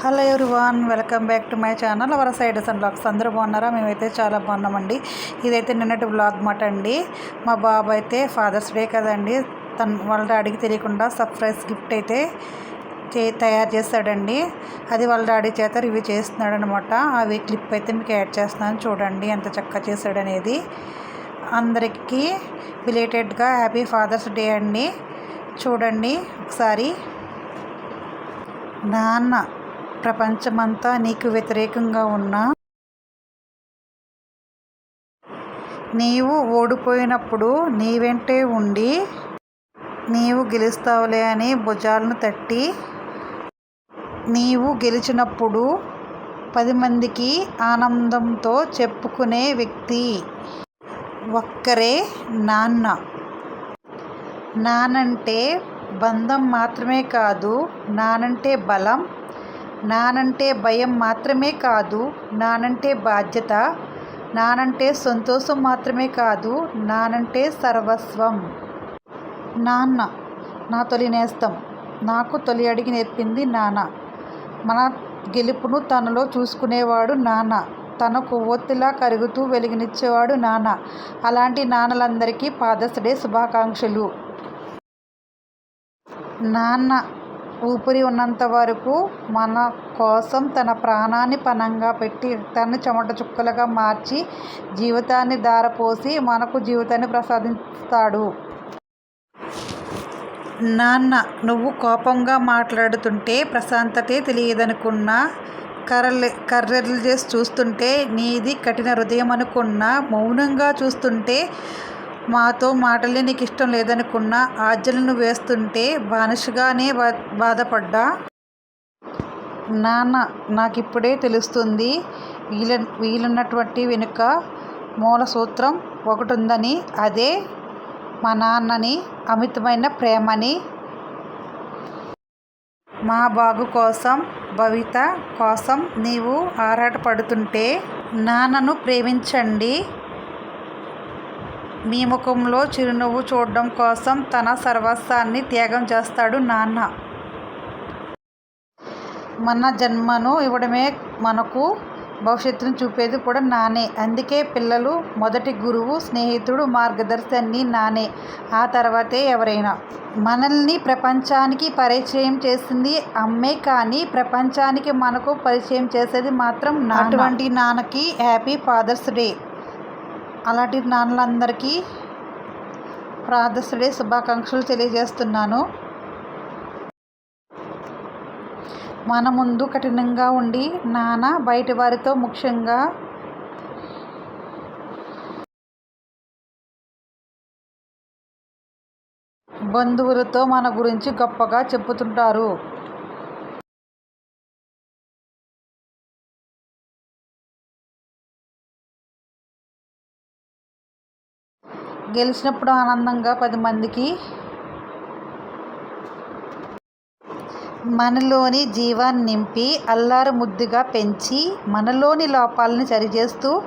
Hello everyone welcome back to my channel. Our side and blogs. అందరూ బాగున్నారా? మేమైతే చాలా బాగున్నామండి. ఇదైతే నిన్నటి బ్లాగ్ మాట అండి. మా బాబు అయితే ఫాదర్స్ డే కదండి. తన వాళ్ళ డాడీకి తెలియకుండా సర్ప్రైజ్ గిఫ్ట్ అయితే చే తయారు చేస్తాడండి. అది వాళ్ళ డాడీ చేత రివ్యూ చేస్తున్నాడు అనమాట అవి క్లిప్ అయితే మీకు యాడ్ చేస్తున్నాను. చూడండి ఎంత చక్కగా చేశాడనేది. అందరికీ రిలేటెడ్గా హ్యాపీ ఫాదర్స్ డే అండి. చూడండి ఒకసారి. నాన్న. ప్రపంచమంతా నీకు వ్యతిరేకంగా ఉన్నా నీవు ఓడిపోయినప్పుడు నీ వెంటే ఉండి నీవు గెలుస్తావులే అని భుజాలను తట్టి నీవు గెలిచినప్పుడు పది మందికి ఆనందంతో చెప్పుకునే వ్యక్తి ఒక్కరే నాన్న. నానంటే బంధం మాత్రమే కాదు నానంటే బలం నానంటే భయం మాత్రమే కాదు నానంటే బాధ్యత నానంటే సంతోషం మాత్రమే కాదు నానంటే సర్వస్వం. నాన్న నా తొలి నేస్తం. నాకు తొలి అడిగి నేర్పింది నాన్న. మన గెలుపును తనలో చూసుకునేవాడు నాన్న. తన కొవ్వొత్తిలా కరుగుతూ వెలిగినిచ్చేవాడు నాన్న. అలాంటి నాన్నలందరికీ పాదస్డే శుభాకాంక్షలు. నాన్న ఊపిరి ఉన్నంత వరకు మన కోసం తన ప్రాణాన్ని పణంగా పెట్టి రక్తాన్ని చెమట చుక్కలుగా మార్చి జీవితాన్ని దారపోసి మనకు జీవితాన్ని ప్రసాదిస్తాడు. నాన్న నువ్వు కోపంగా మాట్లాడుతుంటే ప్రశాంతతే తెలియదనుకున్నా కర్రలు కర్రలు చేసి చూస్తుంటే నీది కఠిన హృదయం అనుకున్నా మౌనంగా చూస్తుంటే మాతో మాటలే నీకు ఇష్టం లేదనుకున్నా ఆజ్ఞలను వేస్తుంటే బానిసగానే బా బాధపడ్డా? నాన్న నాకు ఇప్పుడే తెలుస్తుంది వీల వీలున్నటువంటి వెనుక మూల సూత్రం ఒకటి ఉందని అదే మా నాన్నని అమితమైన ప్రేమని. మా బాగు కోసం భవిత కోసం నీవు ఆరాటపడుతుంటే నాన్నను ప్రేమించండి. మీ ముఖంలో చిరునవ్వు చూడడం కోసం తన సర్వస్వాన్ని త్యాగం చేస్తాడు నాన్న. మన జన్మను ఇవ్వడమే మనకు భవిష్యత్తును చూపేది కూడా నానే. అందుకే పిల్లలు మొదటి గురువు స్నేహితుడు మార్గదర్శి అన్నీ నానే. ఆ తర్వాతే ఎవరైనా. మనల్ని ప్రపంచానికి పరిచయం చేసింది అమ్మే కానీ ప్రపంచానికి మనకు పరిచయం చేసేది మాత్రం అటువంటి నాన్నకి హ్యాపీ ఫాదర్స్ డే. అలాంటి నాన్నలందరికీ ఫాదర్స్ డే శుభాకాంక్షలు తెలియజేస్తున్నాను. మన ముందు కఠినంగా ఉండి నాన్న బయటి వారితో ముఖ్యంగా బంధువులతో మన గురించి గొప్పగా చెప్పుతుంటారు. గెలిచినప్పుడు ఆనందంగా పది మందికి మనలోని జీవాన్ని నింపి అల్లారు ముద్దుగా పెంచి మనలోని లోపాలని సరిచేస్తూ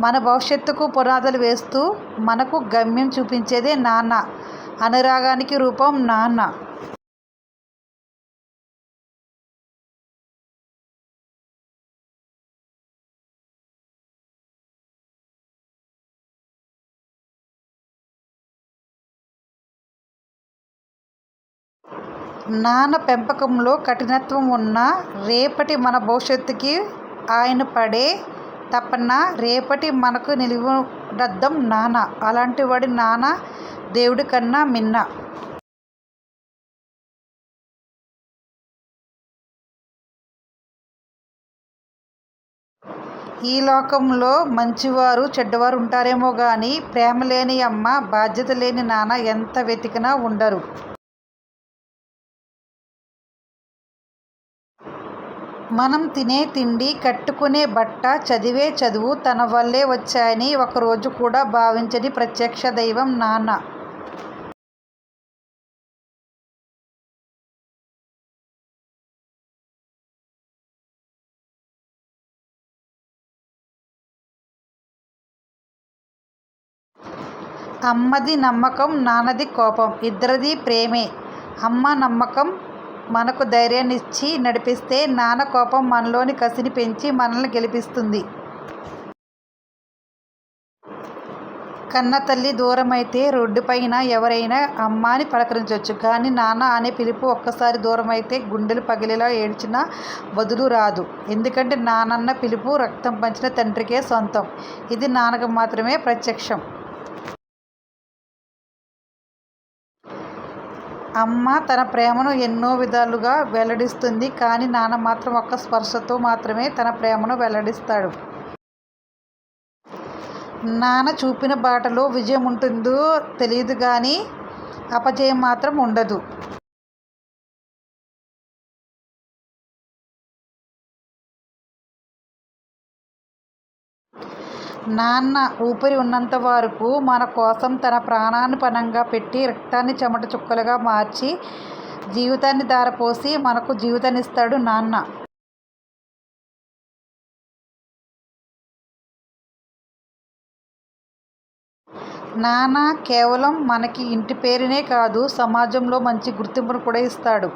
మన భవిష్యత్తుకు పునాదులు వేస్తూ మనకు గమ్యం చూపించేదే నాన్న. అనురాగానికి రూపం నాన్న. నాన్న పెంపకంలో కఠినత్వం ఉన్న రేపటి మన భవిష్యత్తుకి ఆయన పడే తపన రేపటి మనకు నిలువడద్దం నాన్న. అలాంటి వాడి నాన్న దేవుడి కన్నా మిన్న. ఈ లోకంలో మంచివారు చెడ్డవారు ఉంటారేమో కానీ ప్రేమ లేని అమ్మ బాధ్యత లేని నాన్న ఎంత వెతికినా ఉండరు. మనం తినే తిండి కట్టుకునే బట్ట చదివే చదువు తన వల్లే వచ్చాయని ఒకరోజు కూడా భావించని ప్రత్యక్ష దైవం నాన్న. అమ్మది నమ్మకం నాన్నది కోపం. ఇద్దరిది ప్రేమే. అమ్మ నమ్మకం మనకు ధైర్యాన్నిచ్చి నడిపిస్తే నాన్న కోపం మనలోని కసిని పెంచి మనల్ని గెలిపిస్తుంది. కన్న తల్లి దూరమైతే రోడ్డుపైన ఎవరైనా అమ్మ అని పలకరించవచ్చు కానీ నాన్న అనే పిలుపు ఒక్కసారి దూరమైతే గుండెలు పగిలేలా ఏడ్చినా బదులు రాదు. ఎందుకంటే నానన్న పిలుపు రక్తం పంచిన తండ్రికే సొంతం. ఇది నాన్నకు మాత్రమే ప్రత్యక్షం. అమ్మ తన ప్రేమను ఎన్నో విధాలుగా వెల్లడిస్తుంది కానీ నాన్న మాత్రం ఒక్క స్పర్శతో మాత్రమే తన ప్రేమను వెల్లడిస్తాడు. నాన్న చూపిన బాటలో విజయం ఉంటుందో తెలియదు కానీ అపజయం మాత్రం ఉండదు. నాన్న ఊపిరి ఉన్నంత వరకు మన కోసం తన ప్రాణాన్ని పణంగా పెట్టి రక్తాన్ని చెమట చుక్కలుగా మార్చి జీవితాన్ని ధారపోసి మనకు జీవితాన్నిస్తాడు నాన్న. నాన్న కేవలం మనకి ఇంటి పేరునే కాదు సమాజంలో మంచి గుర్తింపును కూడా ఇస్తాడు.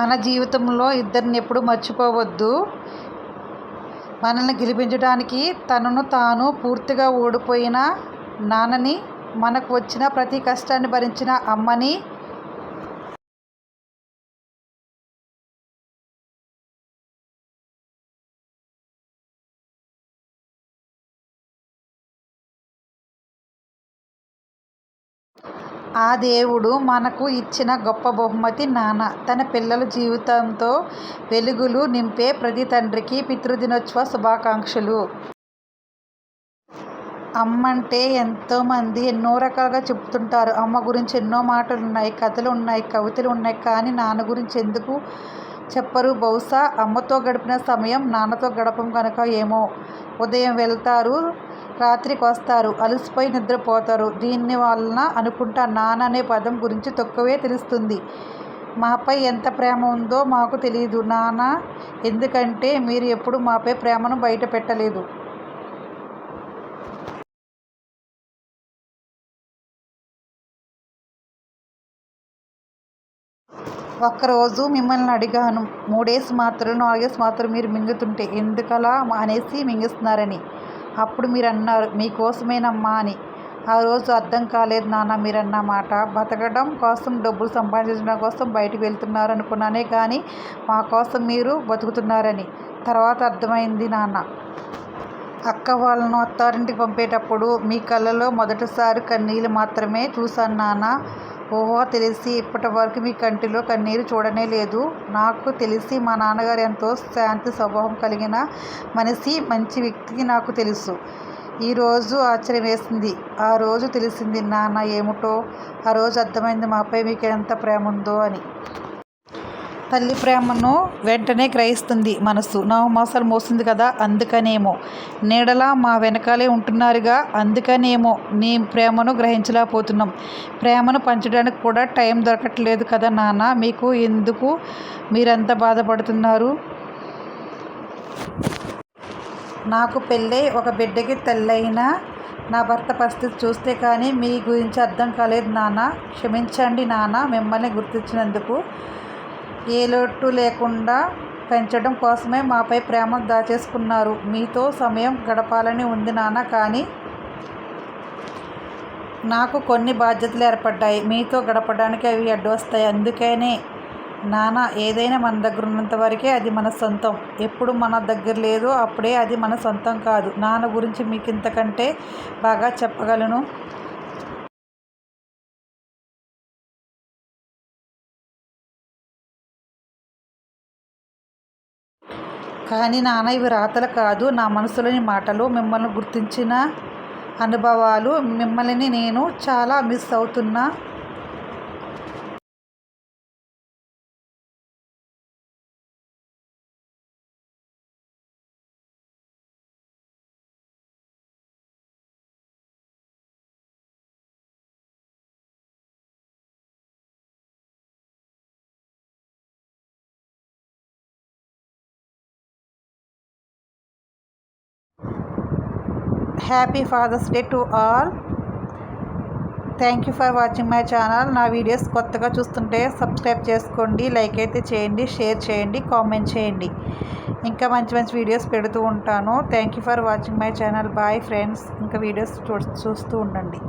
మన జీవితంలో ఇద్దరిని ఎప్పుడు మర్చిపోవద్దు. మనల్ని గెలిపించడానికి తనను తాను పూర్తిగా ఓడిపోయిన నాన్నని మనకు వచ్చిన ప్రతి కష్టాన్ని భరించిన అమ్మని ఆ దేవుడు మనకు ఇచ్చిన గొప్ప బహుమతి నాన్న. తన పిల్లల జీవితంతో వెలుగులు నింపే ప్రతి తండ్రికి పితృదినోత్సవ శుభాకాంక్షలు. అమ్మ అంటే ఎంతోమంది ఎన్నో రకాలుగా చెప్తుంటారు అమ్మ గురించి ఎన్నో మాటలు ఉన్నాయి కథలు ఉన్నాయి కవితలు ఉన్నాయి కానీ నాన్న గురించి ఎందుకు చెప్పరు. బహుశా అమ్మతో గడిపిన సమయం నాన్నతో గడపం కనుక ఏమో. ఉదయం వెళ్తారు రాత్రికి వస్తారు అలసిపోయి నిద్రపోతారు. దీన్ని వలన అనుకుంటా నాన్న అనే పదం గురించి తక్కువే తెలుస్తుంది. మాపై ఎంత ప్రేమ ఉందో మాకు తెలియదు నాన్న. ఎందుకంటే మీరు ఎప్పుడు మాపై ప్రేమను బయట పెట్టలేదు. ఒక్కరోజు మిమ్మల్ని అడిగాను. మూడేసి మాత్రలు నాలుగేసి మాత్రం మీరు మింగుతుంటే ఎందుకలా అనేసి మింగిస్తున్నారని. అప్పుడు మీరు అన్నారు మీకోసమేనమ్మా అని. ఆ రోజు అర్థం కాలేదు నాన్న మీరన్న మాట. బతకడం కోసం డబ్బులు సంపాదించడం కోసం బయటకు వెళ్తున్నారు అనుకున్నానే కానీ మా కోసం మీరు బతుకుతున్నారని. తర్వాత అర్థమైంది నాన్న. అక్క వాళ్ళను అత్తారింటికి పంపేటప్పుడు మీ కళ్ళలో మొదటిసారి కన్నీళ్ళు మాత్రమే చూశాను నాన్న. ఓహో తెలిసి ఇప్పటి వరకు మీ కంటిలో కన్నీరు చూడనే లేదు. నాకు తెలిసి మా నాన్నగారు ఎంతో శాంతి స్వభావం కలిగిన మనిషి మంచి వ్యక్తి నాకు తెలుసు. ఈరోజు ఆశ్చర్యం వేసింది. ఆ రోజు తెలిసింది నాన్న ఏమిటో? ఆ రోజు అర్థమైంది మాపై మీకు ఎంత ప్రేమ ఉందో అని. తల్లి ప్రేమను వెంటనే గ్రహిస్తుంది మనసు. నవమాసాలు మోసింది కదా అందుకనేమో. నీడలా మా వెనకాలే ఉంటున్నారుగా అందుకనేమో. నీ ప్రేమను గ్రహించలేకపోతున్నాం. ప్రేమను పంచడానికి కూడా టైం దొరకట్లేదు కదా నాన్న. మీకు ఎందుకు మీరంత బాధపడుతున్నారు? నాకు పెళ్ళై ఒక బిడ్డకి తల్లైన నా భర్త పరిస్థితి చూస్తే కానీ మీ గురించి అర్థం కాలేదు నాన్న. క్షమించండి నాన్న మిమ్మల్ని గుర్తించినందుకు. ఏ లోటు లేకుండా పెంచడం కోసమే మాపై ప్రేమ దాచేసుకున్నారు. మీతో సమయం గడపాలని ఉంది నాన్న కానీ నాకు కొన్ని బాధ్యతలు ఏర్పడ్డాయి. మీతో గడపడానికి అవి అడ్డు వస్తాయి అందుకనే నాన్న ఏదైనా మన దగ్గర ఉన్నంత వరకే అది మన సొంతం. ఎప్పుడు మన దగ్గర లేదో అప్పుడే అది మన సొంతం కాదు. నాన్న గురించి మీకు ఇంతకంటే బాగా చెప్పగలను. కానీ నాన్న ఇవి రాతలు కాదు. నా మనసులోని మాటలు మిమ్మల్ని గుర్తించిన అనుభవాలు మిమ్మల్ని నేను చాలా మిస్ అవుతున్నా. Happy father's day to all thank you for watching my channel నా వీడియోస్ కొత్తగా చూస్తుంటే సబ్స్క్రైబ్ చేసుకోండి లైక్ అయితే చేయండి షేర్ చేయండి కామెంట్ చేయండి. ఇంకా మంచి మంచి వీడియోస్ పెడుతూ ఉంటాను. Thank you for watching my channel bye friends ఇంకా వీడియోస్ చూస్తూ ఉండండి.